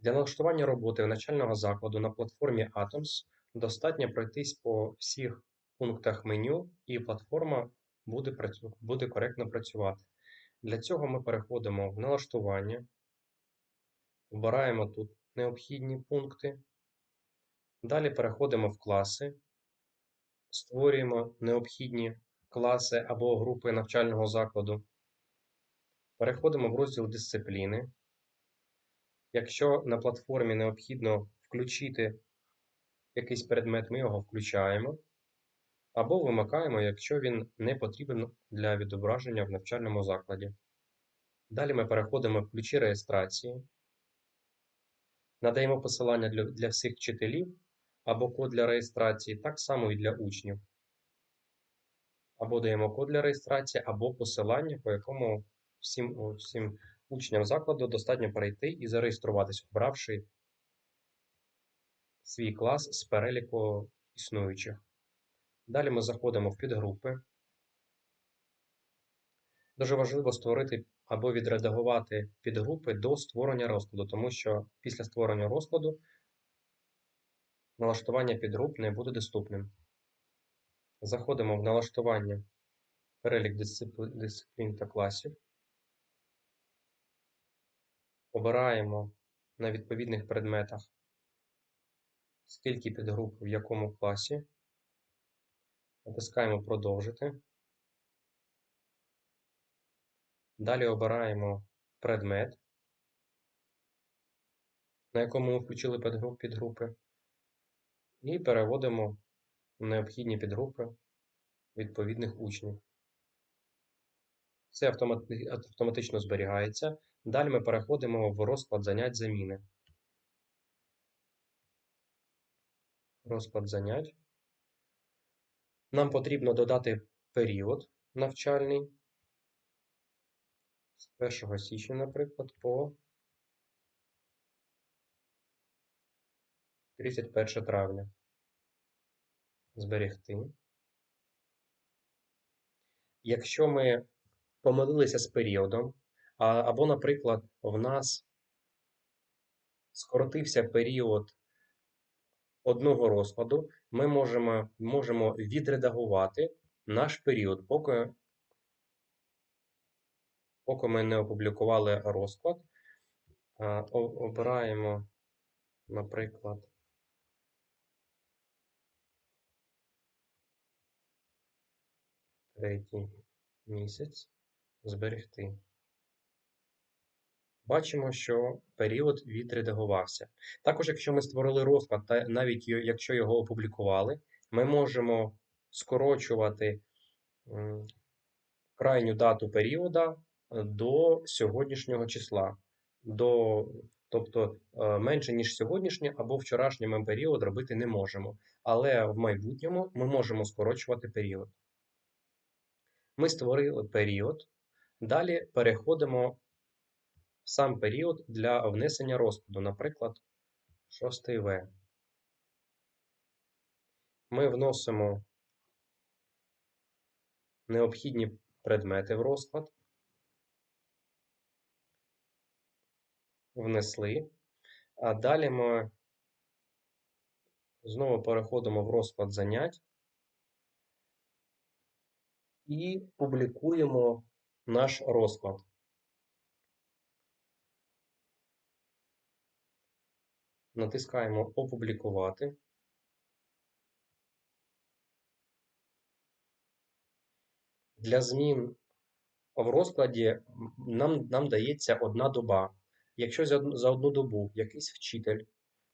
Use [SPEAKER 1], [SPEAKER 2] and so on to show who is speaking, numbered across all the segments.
[SPEAKER 1] Для налаштування роботи навчального закладу на платформі Atoms достатньо пройтись по всіх пунктах меню, і платформа буде, працю- буде коректно працювати. Для цього ми переходимо в налаштування, обираємо тут необхідні пункти. Далі переходимо в класи, створюємо необхідні класи або групи навчального закладу. Переходимо в розділ дисципліни. Якщо на платформі необхідно включити якийсь предмет, ми його включаємо або вимикаємо, якщо він не потрібен для відображення в навчальному закладі. Далі ми переходимо в ключі реєстрації, надаємо посилання для, для всіх вчителів або код для реєстрації, так само і для учнів. Або даємо код для реєстрації, або посилання, по якому всім, всім учням закладу достатньо перейти і зареєструватись, обравши свій клас з переліку існуючих. Далі ми заходимо в підгрупи. Дуже важливо створити або відредагувати підгрупи до створення розкладу, тому що після створення розкладу налаштування підгруп не буде доступним. Заходимо в налаштування перелік дисциплін та класів. Обираємо на відповідних предметах, скільки підгруп в якому класі. Натискаємо Продовжити. Далі обираємо предмет, на якому ми включили підгрупи, і переводимо необхідні підгрупи відповідних учнів. Це автоматично зберігається. Далі ми переходимо в розклад занять заміни. Розклад занять. Нам потрібно додати період навчальний з 1 січня, наприклад, по 31 травня. Зберегти. Якщо ми помилилися з періодом, або, наприклад, в нас скоротився період одного розкладу, ми можемо, можемо відредагувати наш період, поки, поки ми не опублікували розклад. Обираємо, наприклад, третій місяць зберегти. Бачимо, що період відредагувався. Також, якщо ми створили розклад, та навіть якщо його опублікували, ми можемо скорочувати крайню дату періода е, до сьогоднішнього числа. До, тобто е, менше, ніж сьогоднішнє або вчорашній ми період робити не можемо. Але в майбутньому ми можемо скорочувати період. Ми створили період. Далі переходимо в сам період для внесення розкладу, наприклад, 6 В. Ми вносимо необхідні предмети в розклад. Внесли. А далі ми знову переходимо в розклад занять і публікуємо наш розклад. Натискаємо Опублікувати. Для змін в розкладі нам, нам дається одна доба. Якщо за одну, добу якийсь вчитель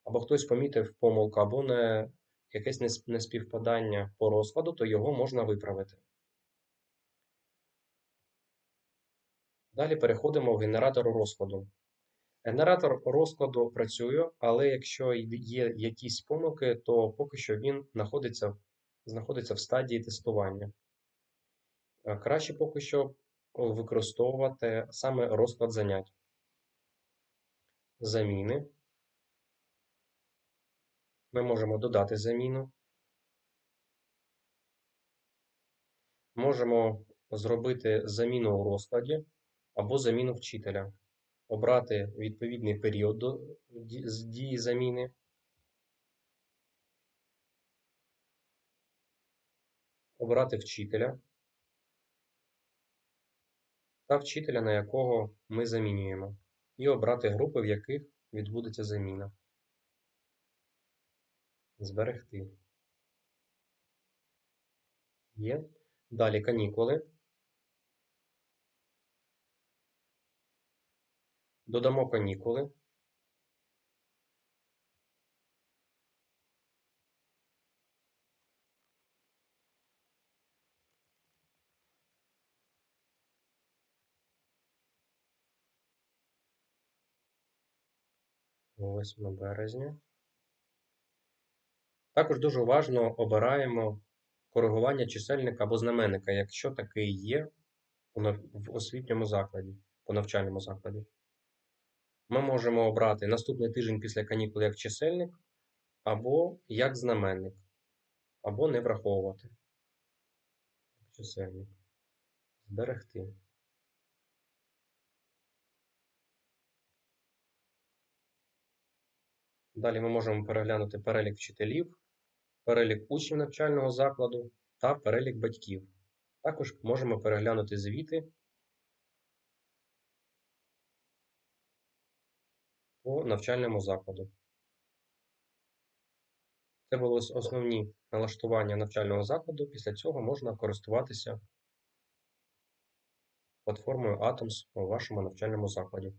[SPEAKER 1] або хтось помітив помилку, або не, якесь неспівпадання по розкладу, то його можна виправити. Далі переходимо в генератор розкладу. Генератор розкладу працює, але якщо є якісь помилки, то поки що він знаходиться, знаходиться в стадії тестування. Е, Краще поки що використовувати саме розклад занять. Заміни. Ми можемо додати заміну. Можемо зробити заміну у розкладі або заміну вчителя. обрати відповідний період до з дії заміни, обрати вчителя та вчителя, на якого ми замінюємо, і обрати групи, в яких відбудеться заміна. Зберегти. Є. Далі канікули. Додамо канікули. Восьме березня. Також дуже уважно обираємо коригування чисельника або знаменника, якщо такий є в освітньому закладі, по навчальному закладі. Ми можемо обрати наступний тиждень після канікул як чисельник, або як знаменник, або не враховувати чисельник. Зберегти. Далі ми можемо переглянути перелік вчителів, перелік учнів навчального закладу та перелік батьків. Також можемо переглянути звіти по навчальному закладу. Це були основні налаштування навчального закладу. Після цього можна користуватися платформою Atoms у вашому навчальному закладі.